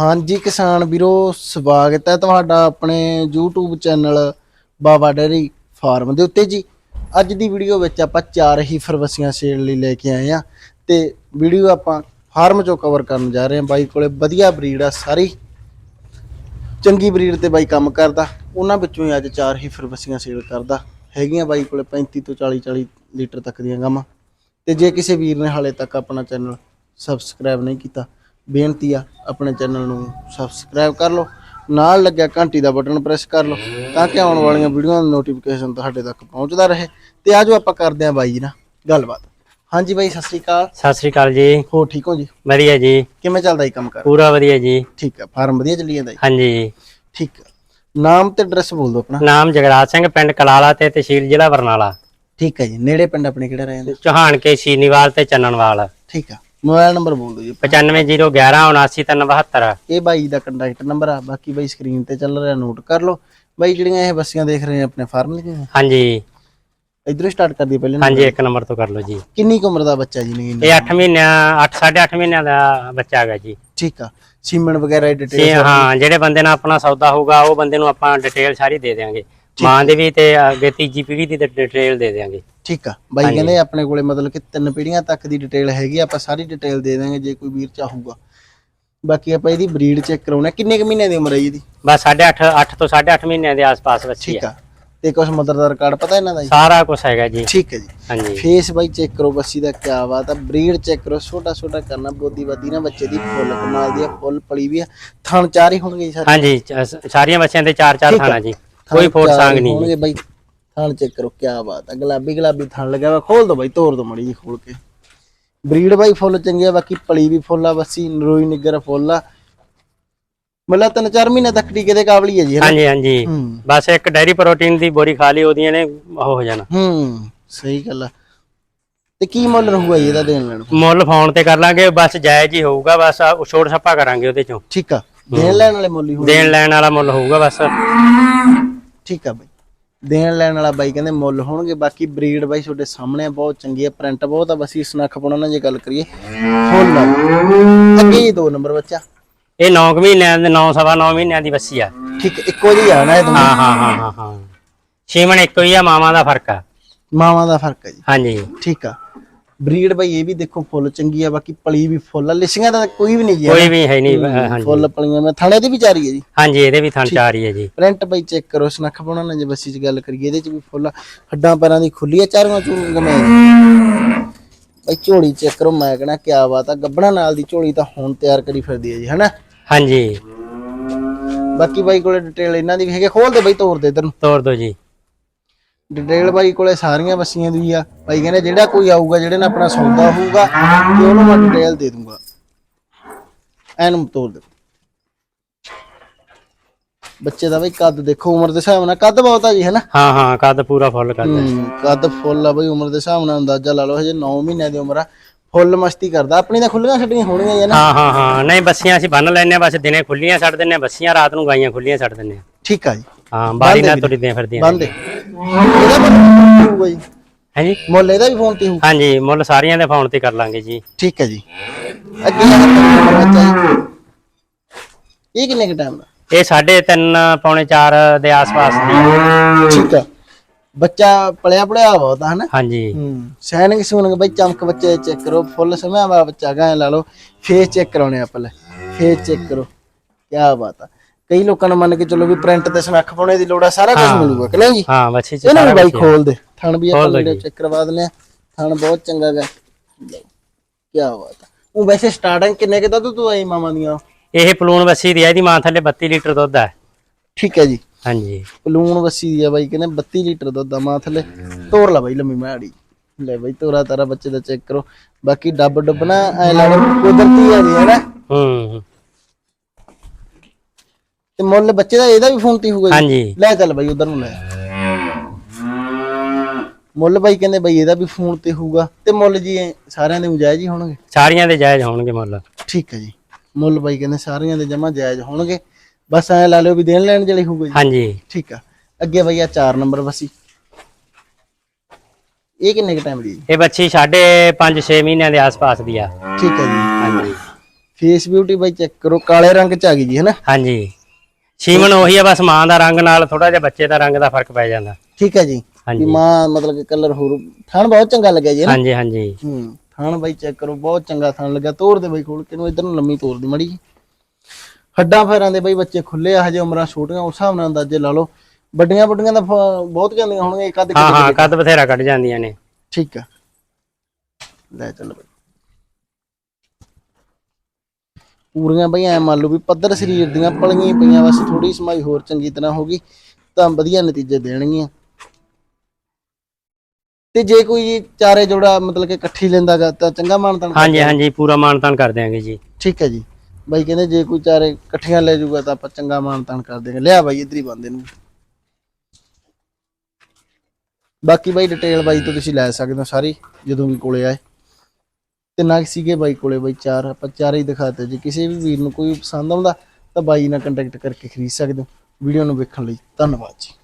ਹਾਂਜੀ ਕਿਸਾਨ ਵੀਰੋ, ਸਵਾਗਤ ਹੈ ਤੁਹਾਡਾ ਆਪਣੇ YouTube channel Baba dairy farm ਦੇ ਉੱਤੇ ਜੀ। ਅੱਜ ਦੀ ਵੀਡੀਓ ਵਿੱਚ ਆਪਾਂ ਚਾਰ ਹੀ ਫਰਵਸੀਆਂ ਸੇਲ ਲਈ ਲੈ ਕੇ ਆਏ ਆ ਤੇ ਵੀਡੀਓ ਆਪਾਂ ਫਾਰਮ ਚੋਂ ਕਵਰ ਕਰਨ ਜਾ ਰਹੇ ਹਾਂ। ਬਾਈ ਕੋਲੇ ਵਧੀਆ ਬਰੀਡ ਆ ਸਾਰੀ। ਚੰਗੀ ਬਰੀਡ ਤੇ ਬਾਈ ਕੰਮ ਕਰਦਾ। ਉਹਨਾਂ ਵਿੱਚੋਂ ਹੀ ਅੱਜ ਚਾਰ ਹੀ ਫਰਵਸੀਆਂ ਸੇਲ ਕਰਦਾ। ਹੈਗੀਆਂ ਬਾਈ ਕੋਲੇ 35 ਤੋਂ 40 40 ਲੀਟਰ ਤੱਕ ਦੀਆਂ ਗਾਵਾਂ। ਤੇ ਜੇ ਕਿਸੇ ਵੀਰ ਨੇ ਹਾਲੇ ਤੱਕ ਆਪਣਾ ਚੈਨਲ ਸਬਸਕ੍ਰਾਈਬ ਨਹੀਂ ਕੀਤਾ ਬੇਨਤੀ ਆ ਆਪਣੇ ਚੈਨਲ ਨੂੰ ਸਬਸਕ੍ਰਾਈਬ ਕਰ ਲਓ ਨਾਲ ਲੱਗਿਆ ਘੰਟੀ ਦਾ ਬਟਨ ਪ੍ਰੈਸ ਕਰ ਲਓ ਤਾਂ ਕਿ ਆਉਣ ਵਾਲੀਆਂ ਵੀਡੀਓਆਂ ਦੀ ਨੋਟੀਫਿਕੇਸ਼ਨ ਤੁਹਾਡੇ ਤੱਕ ਪਹੁੰਚਦਾ ਰਹੇ। ਤੇ ਆਜੋ ਆਪਾਂ ਕਰਦੇ ਆਂ ਬਾਈ ਜੀ ਨਾਲ ਗੱਲਬਾਤ। ਹਾਂਜੀ ਬਾਈ ਸਤਿ ਸ੍ਰੀ ਅਕਾਲ। ਸਤਿ ਸ੍ਰੀ ਅਕਾਲ ਜੀ। ਹੋ ਠੀਕ ਹੋ ਜੀ? ਵਧੀਆ ਜੀ। ਕਿਵੇਂ ਚੱਲਦਾ ਜੀ ਕੰਮ ਕਰ? ਪੂਰਾ ਵਧੀਆ ਜੀ। ਠੀਕ ਆ ਫਾਰਮ ਵਧੀਆ ਚੱਲੀ ਜਾਂਦਾ ਜੀ? ਹਾਂਜੀ। ਠੀਕ ਨਾਮ ਤੇ ਐਡਰੈਸ ਬੋਲ ਦਿਓ ਆਪਣਾ। ਨਾਮ ਜਗਰਾਜ ਸਿੰਘ ਪਿੰਡ ਕਲਾਲਾ ਤੇ ਤਹਿਸੀਲ ਜ਼ਿਲ੍ਹਾ ਬਰਨਾਲਾ। ਠੀਕ ਹੈ ਜੀ ਨੇੜੇ ਪਿੰਡ ਆਪਣੇ ਕਿਹੜਾ ਰਹਿੰਦਾ? ਚੌਹਾਨ ਕੇ ਸੀਨੀਵਾਲ ਤੇ ਚੰਨਣਵਾਲ। ਠੀਕ ਆ। ਮੋਬਾਈਲ ਨੰਬਰ ਬੋਲ ਦਿਓ ਜੀ 9501179372 ਇਹ ਬਾਈ ਦਾ ਕੰਟੈਕਟ ਨੰਬਰ ਆ ਬਾਕੀ ਬਾਈ ਸਕਰੀਨ ਤੇ ਚੱਲ ਰਿਹਾ ਨੋਟ ਕਰ ਲਓ। ਬਾਈ ਜਿਹੜੀਆਂ ਇਹ ਬੱਸੀਆਂ ਦੇਖ ਰਹੇ ਆ ਆਪਣੇ ਫਾਰਮ ਦੀਆਂ? ਹਾਂਜੀ। ਇਧਰੋਂ ਸਟਾਰਟ ਕਰਦੀ ਪਹਿਲੇ ਹਾਂਜੀ ਇੱਕ ਨੰਬਰ ਤੋਂ ਕਰ ਲਓ ਜੀ। ਕਿੰਨੀ ਉਮਰ ਦਾ ਬੱਚਾ ਜੀ ਨਗੀਨ? ਇਹ 8 ਮਹੀਨਿਆਂ 8 8.5 ਮਹੀਨਿਆਂ ਦਾ ਬੱਚਾ ਹੈਗਾ ਜੀ। ਠੀਕ ਆ। ਸੀਮਨ ਵਗੈਰਾ ਡਿਟੇਲ ਹਾਂ ਜਿਹੜੇ ਬੰਦੇ ਨਾਲ ਆਪਣਾ ਸੌਦਾ ਹੋਊਗਾ ਉਹ ਬੰਦੇ ਨੂੰ ਆਪਾਂ ਡਿਟੇਲ ਸਾਰੀ ਦੇ ਦੇਵਾਂਗੇ ਮਾਂ ਦੇ ਵੀ ਤੇ ਅੱਗੇ ਤੀਜੀ ਪੀੜ੍ਹੀ ਦੀ ਡਿਟੇਲ ਦੇ ਦੇਵਾਂਗੇ ਠੀਕ ਆ। ਬਾਈ ਕਹਿੰਦੇ ਆਪਣੇ ਕੋਲੇ ਮਤਲਬ ਕਿ ਤਿੰਨ ਪੀੜ੍ਹੀਆਂ ਤੱਕ ਦੀ ਡਿਟੇਲ ਹੈਗੀ ਆ, ਆਪਾਂ ਸਾਰੀ ਡਿਟੇਲ ਦੇ ਦਾਂਗੇ ਜੇ ਕੋਈ ਵੀਰ ਚਾਹੂਗਾ। ਬਾਕੀ ਆਪਾਂ ਇਹਦੀ ਬਰੀਡ ਚੈੱਕ ਕਰਾਉਣਾ ਕਿੰਨੇ ਕੁ ਮਹੀਨੇ ਦੀ ਉਮਰ ਹੈ ਜੀ ਇਹਦੀ? ਬਸ 8.5 8 ਤੋਂ 8.5 ਮਹੀਨਿਆਂ ਦੇ ਆਸ-ਪਾਸ ਬੱਚੀ ਠੀਕ ਹੈ ਆ। ਤੇ ਕੁਝ ਮਦਰ ਦਾ ਰਿਕਾਰਡ ਪਤਾ ਇਹਨਾਂ ਦਾ ਜੀ? ਸਾਰਾ ਕੁਝ ਹੈਗਾ ਜੀ। ਠੀਕ ਹੈ ਜੀ। ਹਾਂਜੀ। ਫੇਸ ਬਾਈ ਚੈੱਕ ਕਰੋ ਬੱਸੀ ਦਾ ਕਿਆ ਬਾਤ ਆ। ਬਰੀਡ ਚੈੱਕ ਕਰੋ। ਛੋਟਾ ਛੋਟਾ ਕਰਨਾ। ਬੋਦੀ ਬਾਦੀ ਨਾ ਬੱਚੇ ਦੀ ਫੁੱਲ ਕਮਾਲ ਦੀ ਆ। ਫੁੱਲ ਪਲੀ ਵੀ ਆ। ਥਣ ਚਾਰ ਹੀ ਹੋਣਗੇ ਜੀ ਸਾਰੇ? ਹਾਂਜੀ ਚ- ਸਾਰੀਆਂ ਬੱਚਿਆਂ ਦੇ ਚਾਰ ਚਾਰ ਠੀਕ ਆ। ਥਾਣਾ ਜੀ। ਕੋਈ ਫੋਟ ਸਾਂਗ ਹੀ ਨਹੀਂ ਹੋਣਗੇ ਬਾਈ। ਥਣ ਚੈੱਕ ਕਰੋ ਕਿਆ ਬਾਤ ਆ। ਗੁਲਾਬੀ ਗੁਲਾਬੀ ਥਣ ਲੱਗਿਆ ਵਾ ਖੋਲ ਦੋ ਬਾਈ ਤੋੜ ਦੋ ਮੜੀ ਜੀ ਖੋਲ ਕੇ। ਬਰੀਡ ਬਾਈ ਫੁੱਲ ਚੰਗੀ ਆ ਬਾਕੀ ਪਲੀ ਵੀ ਫੁੱਲ ਆ ਬੱਸੀ ਨਰੋਈ ਨਿੱਗਰ ਫੁੱਲ ਆ। ਮਤਲਬ ਤਿੰਨ ਚਾਰ ਮਹੀਨੇ ਤੱਕ ਟੀਕੇ ਦੇ ਕਾਬਲੀ ਹੈ ਜੀ ਹਾਂਜੀ ਹਾਂਜੀ। ਹੂੰ। ਬਸ ਇੱਕ ਡੈਰੀ ਪ੍ਰੋਟੀਨ ਦੀ ਬੋਰੀ ਖਾ ਲਈ ਉਹਦੀਆਂ ਨੇ ਉਹ ਹੋ ਜਾਣਾ। ਹੂੰ ਸਹੀ ਗੱਲ ਆ। ਤੇ ਕੀ ਮੁੱਲ ਰਹੂਗਾ ਜੀ ਇਹਦਾ ਦੇਣ ਲੈਣ? ਮੁੱਲ ਫੋਨ ਤੇ ਕਰ ਲਾਂਗੇ ਬਸ ਜਾਇਜ਼ ਹੀ ਹੋਊਗਾ ਬਸ ਛੋੜ ਛੱਪਾ ਕਰਾਂਗੇ ਉਹਦੇ ਚੋਂ। ਠੀਕ ਆ। ਦੇਣ ਲੈਣ ਵਾਲੇ ਮੁੱਲ ਹੀ ਹੋਣਗੇ। ਦੇਣ ਲੈਣ ਵਾਲਾ ਮੁੱਲ ਹੋਊਗਾ ਬਸ। ਠੀਕ ਆ ਬਾਈ। ਦੇਣ ਲੈਣ ਵਾਲਾ ਬਾਈ ਕਹਿੰਦੇ ਮੁੱਲ ਹੋਣਗੇ ਬਾਕੀ ਬਰੀਡ ਬਾਈ ਤੁਹਾਡੇ ਸਾਹਮਣੇ ਬਹੁਤ ਚੰਗੀ ਆ ਪ੍ਰਿੰਟ ਬਹੁਤ ਆ ਬਸ ਇਸ ਨੱਖ ਪਾਉਣਾ ਨਾ ਜੇ ਗੱਲ ਕਰੀਏ। ਫੁੱਲ ਅੱਗੇ ਹੀ ਦੋ ਨੰਬਰ ਬੱਚਾ। ਇਹ 9 ਮਹੀਨਿਆਂ ਦੇ 9 ਸਵਾ 9 ਮਹੀਨਿਆਂ ਦੀ ਬੱਸੀ ਆ। ਠੀਕ ਇੱਕੋ ਜਿਹੀ ਆ ਨਾ ਇਹ ਦੋਨੋਂ? ਹਾਂ ਹਾਂ ਹਾਂ ਹਾਂ ਹਾਂ। ਛੇਮਣ ਇੱਕੋ ਹੀ ਆ ਮਾਵਾਂ ਦਾ ਫ਼ਰਕ ਆ। ਮਾਵਾਂ ਦਾ ਫ਼ਰਕ ਹੈ ਜੀ। ਹਾਂਜੀ। ਠੀਕ ਆ। ਬਰੀਡ ਬਾਈ ਇਹ ਵੀ ਦੇਖੋ ਫੁੱਲ ਚੰਗੀ ਆ ਬਾਕੀ ਪਲੀ ਵੀ ਫੁੱਲ ਆ ਲਿਸੀਆਂ ਦਾ ਕੋਈ ਵੀ ਨਹੀਂ ਜੀ ਕੋਈ ਵੀ ਹੈ ਨਹੀਂ ਹਾਂਜੀ। ਫੁੱਲ ਪਲੀਆਂ ਮੈਂ ਥਾਣੇ ਦੀ ਵੀ ਚਾਰੀ ਹੈ ਜੀ। ਹਾਂਜੀ ਇਹਦੇ ਵੀ ਥਣ ਚਾਰ ਹੀ ਹੈ ਜੀ। ਪ੍ਰਿੰਟ ਬਾਈ ਚੈੱਕ ਕਰੋ ਸਨੱਖ ਨਾ ਜੇ ਬੱਸੀ 'ਚ ਗੱਲ ਕਰੀਏ ਇਹਦੇ 'ਚ ਵੀ ਫੁੱਲ। ਹੱਡਾਂ ਪੈਰਾਂ ਦੀ ਖੁੱਲੀ ਆ ਚਾਰੀਆਂ ਚੂੜੀਆਂ ਮੈਂ ਬਾਈ ਝੋਲੀ ਚੈੱਕ ਕਰੋ ਮੈਂ ਕਹਣਾ ਕਿਆ ਬਾਤ ਆ ਗੱਬਣਾ ਨਾਲ ਦੀ ਝੋਲੀ ਤਾਂ ਹੁਣ ਤਿਆਰ ਕਰੀ ਫਿਰਦੀ ਹੈ ਜੀ ਹਨਾ? ਹਾਂਜੀ। ਬਾਕੀ ਬਾਈ ਕੋਲੇ ਡਿਟੇਲ ਇਹਨਾਂ ਦੀ ਵੀ ਹੈਗੀ ਖੋਲ ਦੇ ਬਾਈ ਤੋਰ ਦੇ ਇਧਰ ਨੂੰ। ਤੋੜ ਦੋ ਜੀ। ਡਿਟੇਲ ਬਾਈ ਕੋਲੇ ਸਾਰੀਆਂ ਬੱਸੀਆਂ ਦੀ ਆ। ਬਾਈ ਕਹਿੰਦੇ ਜਿਹੜਾ ਕੋਈ ਆਊਗਾ ਜਿਹੜੇ ਨਾਲ ਆਪਣਾ ਸੌਦਾ ਹੋਊਗਾ ਤੇ ਉਹਨੂੰ ਮੈਂ ਡਿਟੇਲ ਦੇ ਦੂੰਗਾ। ਐਨੂੰ ਤੋੜ ਦੇ। ਬੱਚੇ ਦਾ ਬਾਈ ਕੱਦ ਦੇਖੋ ਉਮਰ ਦੇ ਹਿਸਾਬ ਨਾਲ। ਕੱਦ ਬਹੁਤ ਆ ਜੀ ਹੈਨਾ ਹਾਂ ਹਾਂ ਕੱਦ ਪੂਰਾ ਫੁੱਲ ਕੱਦ ਹੂੰ ਕੱਦ ਫੁੱਲ ਆ ਬਈ ਉਮਰ ਦੇ ਹਿਸਾਬ ਨਾਲ ਅੰਦਾਜ਼ਾ ਲਾ ਲਓ ਹਜੇ 9 ਮਹੀਨਿਆਂ ਦੀ ਉਮਰ ਆ। ਫੁੱਲ ਮਸਤੀ ਕਰਦਾ। ਆਪਣੀ ਤਾਂ ਖੁੱਲੀਆਂ ਛੱਡੀਆਂ ਹੋਣੀਆਂ ਹੀ ਆ ਨਾ। ਹਾਂ ਹਾਂ ਹਾਂ। ਨਹੀਂ ਬੱਸੀਆਂ ਅਸੀਂ ਬੰਨ ਲੈਨੇ ਆ ਬਸ ਦਿਨੇ ਖੁੱਲੀਆਂ ਛੱਡ ਦਿੰਨੇ ਆ ਬੱਸੀਆਂ ਰਾਤ ਨੂੰ ਗਾਈਆਂ ਖੁੱਲੀਆਂ ਛੱਡ ਦਿੰਨੇ ਆ ਠੀਕ ਆ ਜੀ। ਹਾਂ ਬਾਰੀ ਨਾਲ ਤੁਰਦੀਆਂ ਫਿਰਦੀਆਂ ਬੰਦੇ ਇਹਦਾ ਮੁੱਲ ਹੋਊਗਾ ਜੀ? ਹਾਂਜੀ। ਮੁੱਲ ਇਹਦਾ ਵੀ ਫੋਨ ਤੇ ਹੋਊ? ਹਾਂਜੀ ਮੁੱਲ ਸਾਰੀਆਂ ਦੇ ਫੋਨ ਤੇ ਕਰ ਲਾਂਗੇ ਜੀ। ਠੀਕ ਹੈ ਜੀ। ਅੱਗੇ ਬੱਚਾ ਜੀ? ਇਹ ਕਿੰਨੇ ਕ ਟਾਈਮ ਦਾ? ਇਹ 3.5 ਪੌਣੇ 4 ਦੇ ਆਸ-ਪਾਸ ਦੀ। ਆ। ਠੀਕ ਆ ਬੱਚਾ ਪਲਿਆ ਪੜਿਆ ਬਹੁਤ ਆ ਹਨਾ? ਹਾਂਜੀ। ਹੂੰ। ਸੈਨਿਕ ਸੂਨਿੰਗ ਬਈ ਚਮਕ ਬੱਚੇ ਚੈੱਕ ਕਰੋ। ਫੁੱਲ ਸਮਿਆ ਵਾ ਬੱਚਾ ਗਾਂ ਲਾ ਲਓ। ਫੇਸ ਚੈੱਕ ਕਰਾਉਣੇ ਆਪਾਂ ਲੈ। ਫੇਸ ਚੈੱਕ ਕਰੋ। ਕੀ ਬਾਤ ਆ। ਕਈ ਲੋਕਾਂ ਨੂੰ ਮੰਨ ਕੇ ਚੱਲੋ ਵੀ ਪ੍ਰਿੰਟ ਤੇ ਸਮੱਖ ਪਾਉਣੇ ਦੀ ਲੋੜ ਆ ਸਾਰਾ ਕੁਝ ਮਿਲੂਗਾ ਕਿ ਨਹੀਂ ਜੀ? ਹਾਂ ਬੱਚੀ ਚ ਇਹਨਾਂ ਨੂੰ ਬਾਈ ਖੋਲ ਦੇ। ਥਣ ਵੀ ਆਪਾਂ ਵੀਡੀਓ। ਚੈੱਕ ਕਰਵਾ ਦਿੰਦੇ ਆ ਥਣ ਬਹੁਤ ਚੰਗਾ ਗਾ। ਕੀ ਬਾਤ ਆ। ਉਹ ਵੈਸੇ ਸਟਾਰਟਿੰਗ ਕਿੰਨੇ ਕਿ ਦੁੱਧ ਤੋਂ ਆਈ ਮਾਮਾ ਦੀਆਂ? ਇਹ ਪਲੂਣ ਬੱਸੀ ਦੀ ਆ ਇਹਦੀ ਮਾਂ ਥੱਲੇ 32 ਲੀਟਰ ਦੁੱਧ ਹੈ ਠੀਕ ਹੈ ਜੀ। ਹਾਂਜੀ। ਪਲੂਣ ਵੱਸੀ ਦੀ ਆ ਬਾਈ ਕਹਿੰਦੇ 32 ਲੀਟਰ ਦੁੱਧ ਆ ਮਾਂ ਥੱਲੇ। ਤੋਰ ਲਾ ਬਾਈ ਲੰਮੀ ਮਾੜੀ। ਲੈ ਬਾਈ ਤੋਰਾ ਤਾਰਾ ਬੱਚੇ ਦਾ ਚੈੱਕ ਕਰੋ। ਬਾਕੀ ਡੱਬ ਡੁੱਬ ਨਾ ਐ ਲਾ ਲਓ ਕੁਦਰਤੀ ਆ ਜੀ ਹੈ ਨਾ? ਹੂੰ। ਤੇ ਮੁੱਲ ਬੱਚੇ ਦਾ ਇਹਦਾ ਵੀ ਫੋਨ ਤੇ ਹੋਊਗਾ ਹਾਂਜੀ। ਲੈ ਚੱਲ ਬਾਈ ਉਧਰ ਨੂੰ ਲੈ। ਮੁੱਲ ਬਾਈ ਕਹਿੰਦੇ ਬਾਈ ਇਹਦਾ ਵੀ ਫੋਨ ਤੇ ਹੋਊਗਾ ਤੇ ਮੁੱਲ ਜੀ ਸਾਰਿਆਂ ਦੇ ਜਾਇਜ਼ ਹੀ ਹੋਣਗੇ। ਸਾਰੀਆਂ ਦੇ ਜਾਇਜ਼ ਹੋਣਗੇ ਮੁੱਲ। ਠੀਕ ਹੈ ਜੀ। ਮੁੱਲ ਬਾਈ ਕਹਿੰਦੇ ਸਾਰਿਆਂ ਦੇ ਜਮਾ ਜਾਇਜ਼ ਹੋਣਗੇ। ਬਸ ਐ ਲਾ ਲਿਓ ਵੀ ਦੇਣ ਲੈਣ ਜਿਹੜੀ ਹੋਊਗਾ ਜੀ। ਹਾਂਜੀ। ਠੀਕ ਆ। ਅੱਗੇ ਬਾਈ ਆ 4 ਨੰਬਰ ਵਸੀ ਇਹ ਕਿੰਨੇ ਕ ਟਾਈਮ ਦੀ ਹੈ? ਇਹ ਬੱਚੀ ਸਾਢੇ 5-6 ਮਹੀਨਿਆਂ ਦੇ ਆਸ-ਪਾਸ ਦੀ ਆ। ਠੀਕ ਹੈ ਜੀ। ਹਾਂਜੀ। ਫੇਸ ਬਿਊਟੀ ਬਾਈ ਚੈੱਕ ਕਰੋ ਕਾਲੇ ਰੰਗ ਚ ਆ ਗਈ ਜੀ ਹੈਨਾ ਹਾਂਜੀ। ਸੀਮਨ ਉਹੀ ਆ ਬਸ ਮਾਂ ਦਾ ਰੰਗ ਨਾਲ ਥੋੜਾ ਜਿਹਾ ਬੱਚੇ ਦਾ ਰੰਗ ਦਾ ਫ਼ਰਕ ਪੈ ਜਾਂਦਾ। ਠੀਕ ਹੈ ਜੀ। ਵੀ ਹਾਂਜੀ। ਮਾਂ ਮਤਲਬ ਕਿ ਕਲਰ ਹੋਰ ਥਣ ਬਹੁਤ ਚੰਗਾ ਲੱਗਿਆ ਜੀ ਹਾਂਜੀ ਹਾਂਜੀ। ਹੂੰ ਥਣ ਬਾਈ ਚੈੱਕ ਕਰੋ ਬਹੁਤ ਚੰਗਾ ਥਣ ਲੱਗਾ ਤੋੜ ਦੇ ਬਾਈ ਖੋਲ ਕੇ ਨੂੰ ਇਧਰ ਨੂੰ ਲੰਮੀ ਤੋੜ ਦੀ ਮੜੀ ਹੱਡਾਂ ਫੈਰਾਂ ਦੇ ਬਾਈ ਬੱਚੇ ਖੁੱਲੇ ਆ ਹਜੇ ਉਮਰਾਂ ਛੋਟੀਆਂ ਉਸ ਹਿਸਾਬ ਨਾਲ ਅੰਦਾਜ਼ੇ ਲਾ ਲਓ। ਵੱਡੀਆਂ ਵੱਡੀਆਂ ਤਾਂ ਫ- ਬਹੁਤ ਜਾਂਦੀਆਂ ਹੋਣਗੀਆਂ ਇੱਕ ਅੱਧ ਹਾਂ ਹਾਂ ਕੱਦ ਬਥੇਰਾ ਕੱਢ ਜਾਂਦੀਆਂ ਨੇ। ਠੀਕ ਆ। ਲੈ ਚੱਲ ਬਾਈ। ਪੂਰੀਆਂ ਬਈ ਐ ਮੰਨ ਲਓ ਵੀ ਪੱਧਰ ਸਰੀਰ ਦੀਆਂ ਪਲੀਆਂ ਹੀ ਪਈਆਂ ਬਸ ਥੋੜੀ ਸਮਾਈ ਹੋਰ ਚੰਗੀ ਤਰ੍ਹਾਂ ਹੋ ਗਈ ਤਾਂ ਵਧੀਆ ਨਤੀਜੇ ਦੇਣਗੀਆਂ। ਤੇ ਜੇ ਕੋਈ ਚਾਰੇ ਜੋੜਾ ਮਤਲਬ ਕਿ ਇਕੱਠੀ ਲੈਂਦਾਗਾ ਤਾਂ ਚੰਗਾ ਮਾਨਤਾਨ ਹਾਂਜੀ ਹਾਂਜੀ ਪੂਰਾ ਮਾਨਤਾਨ ਕਰ ਦਿਆਂਗੇ ਜੀ। ਠੀਕ ਹੈ ਜੀ। ਬਾਈ ਕਹਿੰਦੇ ਜੇ ਕੋਈ ਚਾਰੇ ਇਕੱਠੀਆਂ ਲੈ ਜਾਊਗਾ ਤਾਂ ਆਪਾਂ ਚੰਗਾ ਮਾਨਤਾਨ ਕਰ ਦੇਗੇ ਲਿਆ ਬਾਈ ਇਧਰ ਹੀ ਬੰਦੇ ਨੂੰ ਬਾਕੀ ਬਾਈ ਡਿਟੇਲ ਬਾਈ ਤੋਂ ਤੁਸੀਂ ਲੈ ਸਕਦੇ ਹੋ ਸਾਰੀ ਜਦੋਂ ਵੀ ਕੋਲੇ ਆਏ। ਤੇ ਨਗ ਸੀਗੇ ਬਾਈ ਕੋਲੇ ਬਾਈ ਚਾਰ, ਆਪਾਂ ਚਾਰੇ ਹੀ ਦਿਖਾਤੇ ਜੇ ਕਿਸੇ ਵੀ ਵੀਰ ਨੂੰ ਕੋਈ ਪਸੰਦ ਆਉਂਦਾ ਤਾਂ ਬਾਈ ਨਾਲ ਕੰਟੈਕਟ ਕਰਕੇ ਖਰੀਦ ਸਕਦੇ ਹੋ। ਵੀਡੀਓ ਨੂੰ ਵੇਖਣ ਲਈ ਧੰਨਵਾਦ ਜੀ।